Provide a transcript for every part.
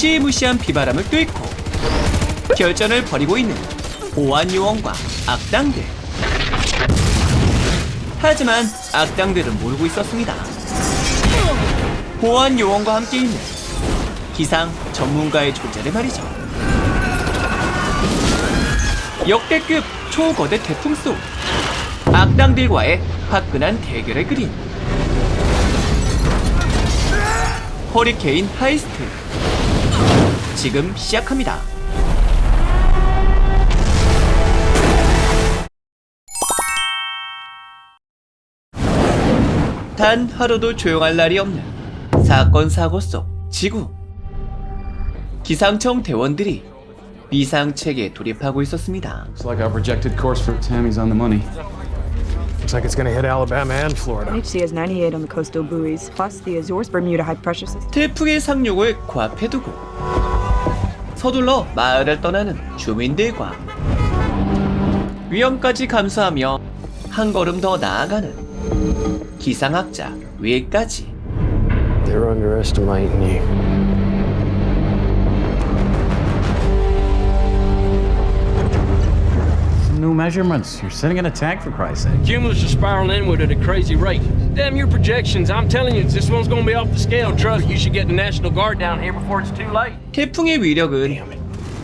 무시무시한 비바람을 뚫고 결전을 벌이고 있는 보안 요원과 악당들. 하지만 악당들은 모르고 있었습니다. 보안 요원과 함께 있는 기상 전문가의 존재를 말이죠. 역대급 초거대 태풍 속 악당들과의 화끈한 대결을 그린 허리케인 하이스트 지금 시작합니다. 단 하루도 조용할 날이 없는 사건 사고 속 지구 기상청 대원들이 비상 체계에 돌입하고 있었습니다. Looks like our projected course for Tammy's on the money. Looks like it's going to hit Alabama and Florida. HC has 98 on the coastal buoys, plus the Azores Bermuda high pressure system. 태풍의 상륙을 코앞에 두고 서둘러 마을을 떠나는 주민들과 위험까지 감수하며 한 걸음 더 나아가는 기상학자 윌까지 They're underestimating you. Measurements. You're sitting in a tank for Christ's sake. Cumulus are spiraling inward at a crazy rate. Damn your projections. I'm telling you, this one's gonna be off the scale. Trust you should get the National Guard down here before it's too late. 태풍의 위력은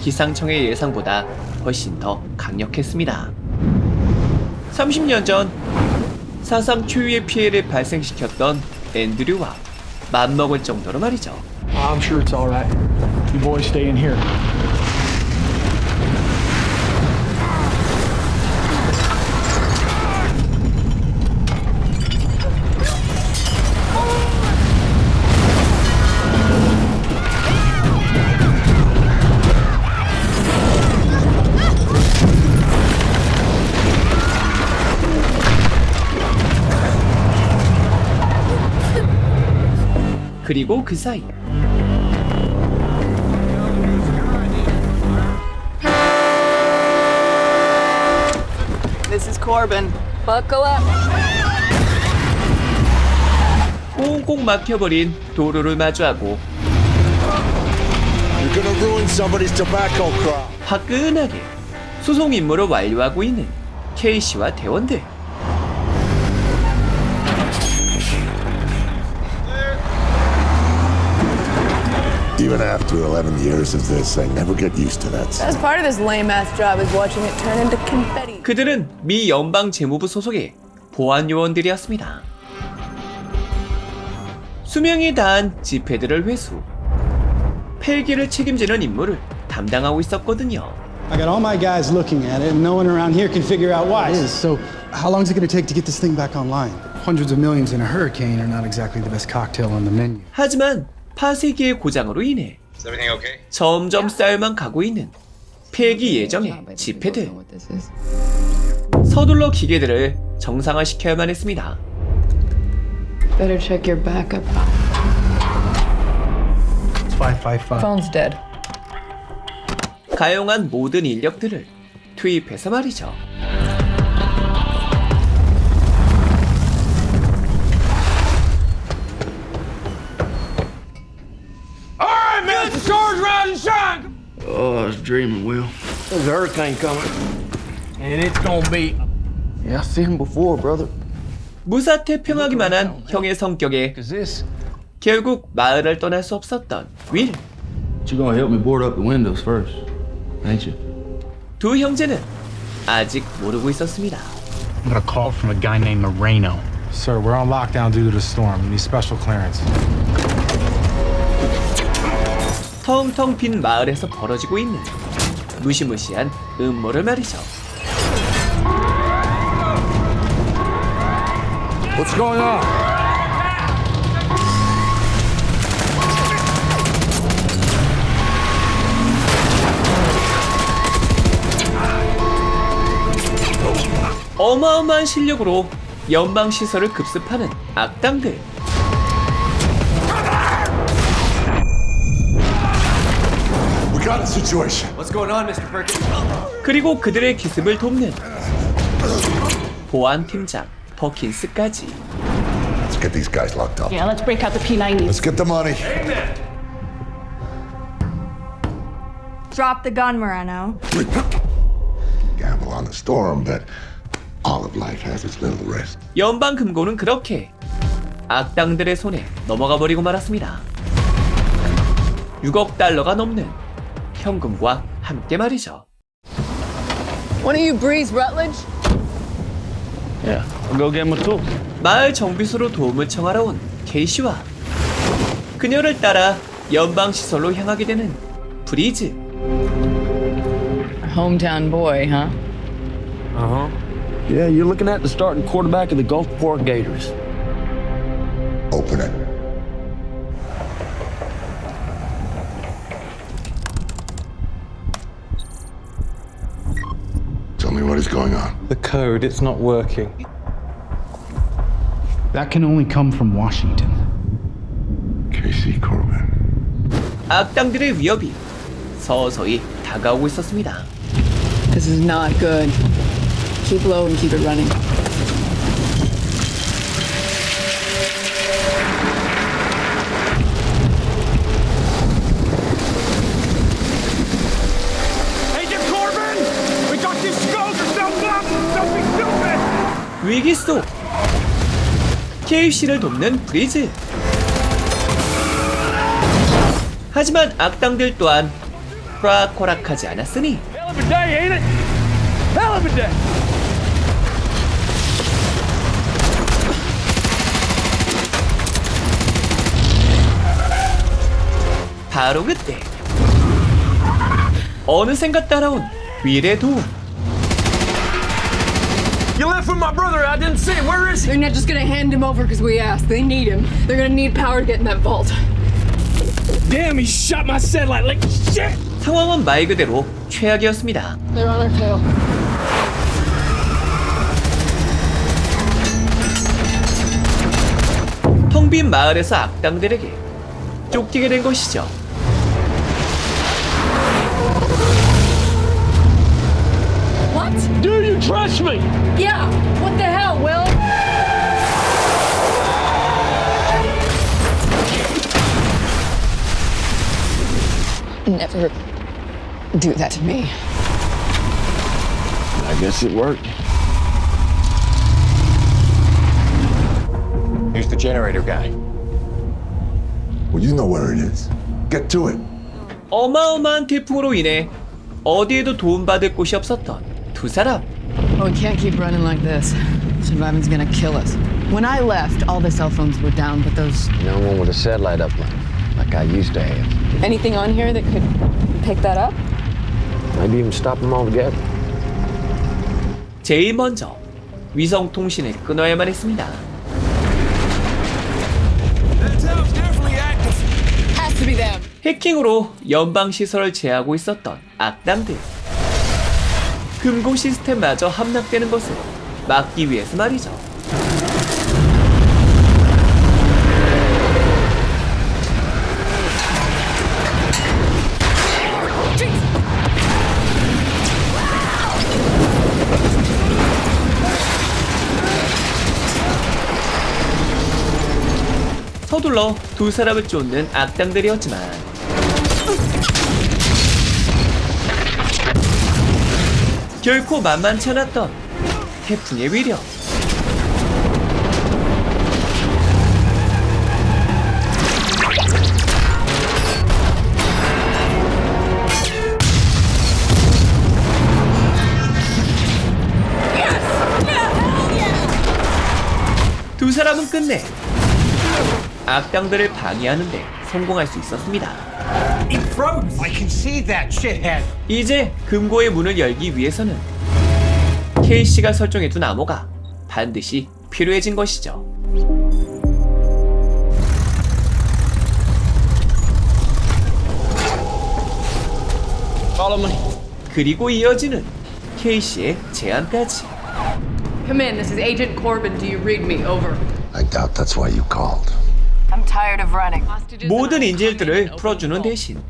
기상청의 예상보다 훨씬 더 강력했습니다. 30년 전 사상 초유의 피해를 발생시켰던 앤드류와 맘먹을 정도로 말이죠. I'm sure it's all right. You boys stay in here. 그 사이 This is Corbin. Buckle up. 꽁꽁 막혀버린 도로를 마주하고 You're gonna ruin somebody's tobacco crop. 화끈하게 수송 임무를 완료하고 있는 케이시와 대원들 Even after 11 years of this, I never get used to that. As part of this lame ass job is watching it turn into confetti. 그들은 미 연방 재무부 소속의 보안 요원들이었습니다. 수명이 다한 지폐들을 회수, 폐기를 책임지는 임무를 담당하고 있었거든요. I got all my guys looking at it, and no one around here can figure out why. It is. So, how long is it going to take to get this thing back online? Hundreds of millions in a hurricane are not exactly the best cocktail on the menu. 하지만 파쇄기의 고장으로 인해 점점 쌓여만 가고 있는 폐기 예정의 지폐들. 서둘러 기계들을 정상화시켜야만 했습니다. Better check your backup. It's 555. Phone's dead. 가용한 모든 인력들을 투입해서 말이죠. Oh, I was dreaming, Will. There's a hurricane coming, and it's gonna be. Yeah, I've seen him before, brother. 무사태평하기만 한 형의 성격에 Is this? 결국 마을을 떠날 수 없었던 윌. But you're gonna help me board up the windows first, ain't you? 두 형제는 아직 모르고 있었습니다. I got a call from a guy named Moreno. Sir, we're on lockdown due to the storm. We need special clearance. 텅텅 빈 마을에서 벌어지고 있는 무시무시한 음모를 말이죠. What's going on? 어마어마한 실력으로 연방 시설을 급습하는 악당들. We got a situation. 그리고 그들의 기습을 돕는 보안 팀장 버킨스까지 Let's get these guys locked up. Yeah, let's break out the P90s. Let's get the money. Drop the gun, Moreno. Gamble on the storm, but all of life has its little risk. 연방 금고는 그렇게 악당들의 손에 넘어가 버리고 말았습니다. 6억 달러가 넘는 현금과 함께 말이죠. One of you breeze Rutledge? Yeah, I'll go get a tool. 마을 정비소로 도움을 청하러 온 케이시와 그녀를 따라 연방 시설로 향하게 되는 브리즈. Hometown boy, huh? Yeah, you're looking at the starting quarterback of the Gulfport Gators. Open it. The code, it's not working. That can only come from Washington. Casey Corbin. 악당들의 위협이 서서히 다가오고 있었습니다. This is not good. Keep low and keep it running. 속 KFC를 돕는 브리즈. 하지만 악당들 또한 호락호락하지 않았으니. 바로 그때 어느샌가 따라온 윌의 도움. You left with my brother. I didn't see him. Where is he? They're not just gonna hand him over because we asked. They need him. They're gonna need power to get in that vault. Damn, he shot my satellite. Like shit. 상황은 말 그대로 최악이었습니다. They're on our tail. 텅 빈 마을에서 악당들에게 쫓기게 된 것이죠. What? Do you trust me? Yeah. What the hell, Will? Never do that to me. I guess it worked. Here's the generator guy. Well, you know where it is. Get to it. 어마어마한 태풍으로 인해 어디에도 도움받을 곳이 없었던 두 사람. Oh, we can't keep running like this. Surviving's gonna kill us. When I left, all the cell phones were down, but those. No one with a satellite uplink, like I used to have. Anything on here that could pick that up? Maybe even stop them altogether. 제일 먼저 위성 통신을 끊어야만 했습니다. Has to be them. 해킹으로 연방 시설을 제하고 있었던 악당들. 금고 시스템마저 함락되는 것을 막기 위해서 말이죠. 서둘러 두 사람을 쫓는 악당들이었지만 결코 만만치 않았던 태풍의 위력 두 사람은 끝내 악당들을 방해하는데 성공할 수 있었습니다. He froze. I can see that shithead. 이제 금고의 문을 열기 위해서는 K씨가 설정해둔 암호가 반드시 필요해진 것이죠. Follow me. 그리고 이어지는 K씨의 제안까지. Come in. This is Agent Corbin. Do you read me? Over. I doubt that's why you called. 모든 인질들을 풀어주는 대신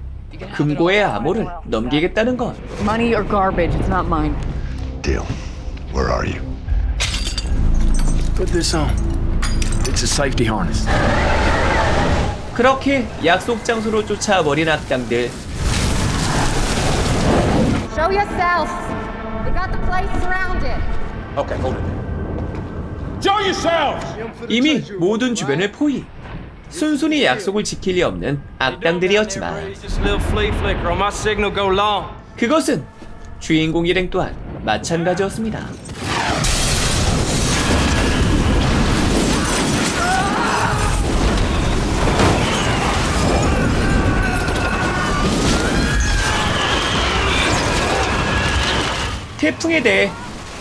금고의 암호를 넘기겠다는 것. Money or garbage. It's not mine. Deal. Where are you? Put this on. It's a safety harness. 그렇게 약속 장소로 쫓아 버린 악당들. Show yourselves. We got the place surrounded. Okay, hold it. Show yourselves! 이미 모든 주변을 포위. 순순히 약속을 지킬 리 없는 악당들이었지만. 그것은 주인공 일행 또한 마찬가지였습니다. 태풍에 대해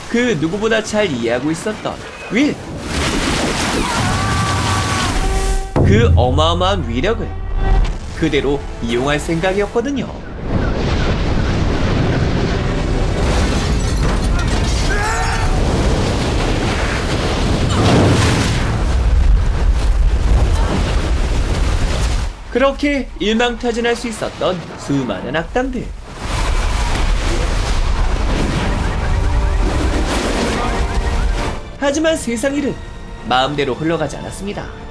그 누구보다 잘 이해하고 있었던 윌. 그 어마어마한 위력을 그대로 이용할 생각이었거든요. 그렇게 일망타진할 수 있었던 수많은 악당들. 하지만 세상 일은 마음대로 흘러가지 않았습니다.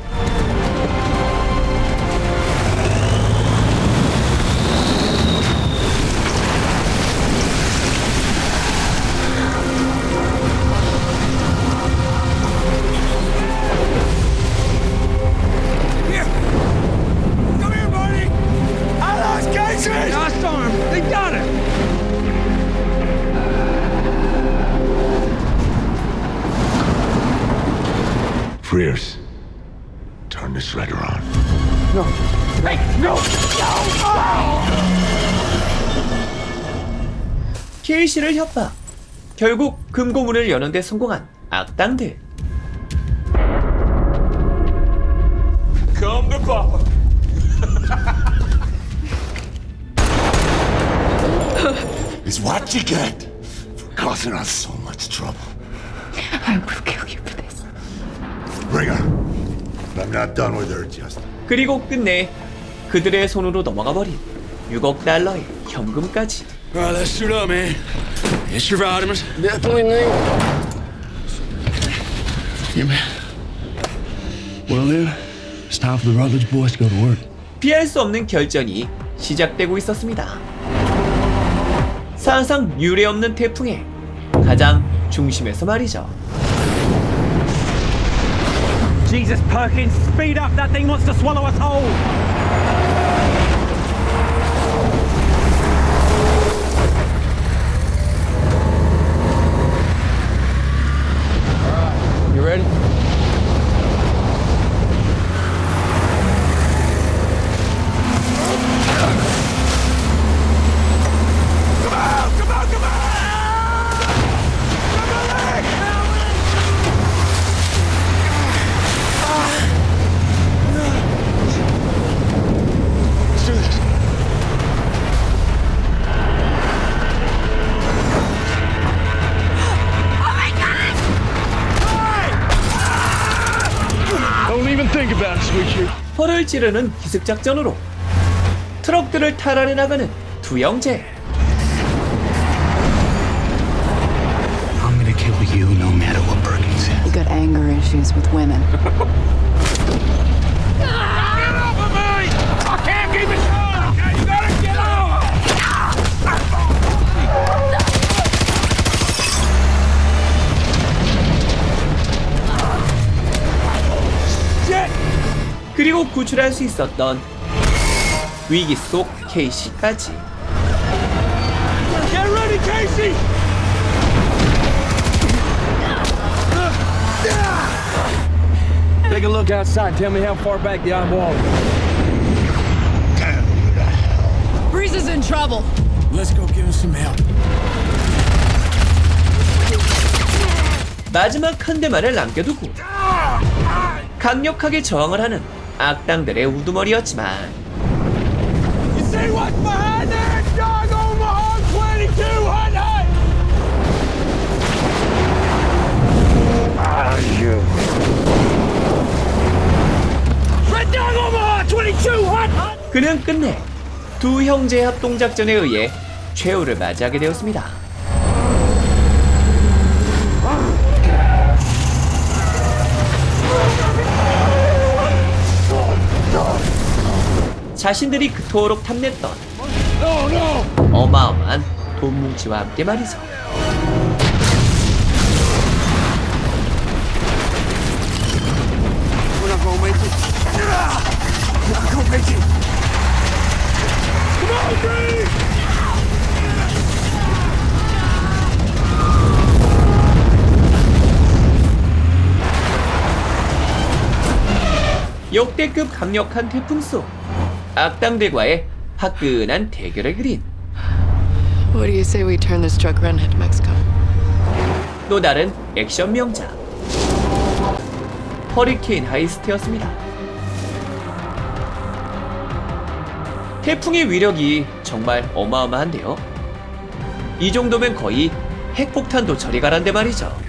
케이시를 협박. 결국 금고문을 여는데 성공한 악당들. Come to Papa. It's what you get for causing us so much trouble. I will kill you for this. Bring her. But I'm not done with her just. 그리고 끝내 그들의 손으로 넘어가 버린 6억 달러의 현금까지. All right, let's shoot up, man. It's your vitamins. Definitely need. Yeah, man. Well then, it's time for the Rutledge boys to go to work. 피할 수 없는 결전이 시작되고 있었습니다. 사상 유례 없는 태풍의 가장 중심에서 말이죠. Jesus Perkins, speed up. That thing wants to swallow us whole. 펄을 찌르는 기습 작전으로 트럭들을 탈환해 나가는 두 형제. I'm gonna kill you no matter what Perkins says. You got anger issues with women. 그리고 구출할 수 있었던 위기 속 케이시까지. Get ready, Casey! Take a look outside. Tell me how far back the iron wall is. Breeze is in trouble. Let's go give him some help. 마지막 한 대만을 남겨두고 강력하게 저항을 하는 악당들의 우두머리였지만 You see what's behind there? Dog Omaha 2200! Red Dog Omaha 2200! 그는 끝내 두 형제의 합동작전에 의해 최후를 맞이하게 되었습니다. 자신들이 그토록 탐냈던 어마어마한 돈 뭉치와 함께 말이죠. 역대급 강력한 태풍 속 악당들과의 화끈한 대결을 그린 What do you say we turn this truck around and head to Mexico? 또 다른 액션 명작 허리케인 하이스트였습니다. 태풍의 위력이 정말 어마어마한데요. 이 정도면 거의 핵폭탄도 저리 가란데 말이죠.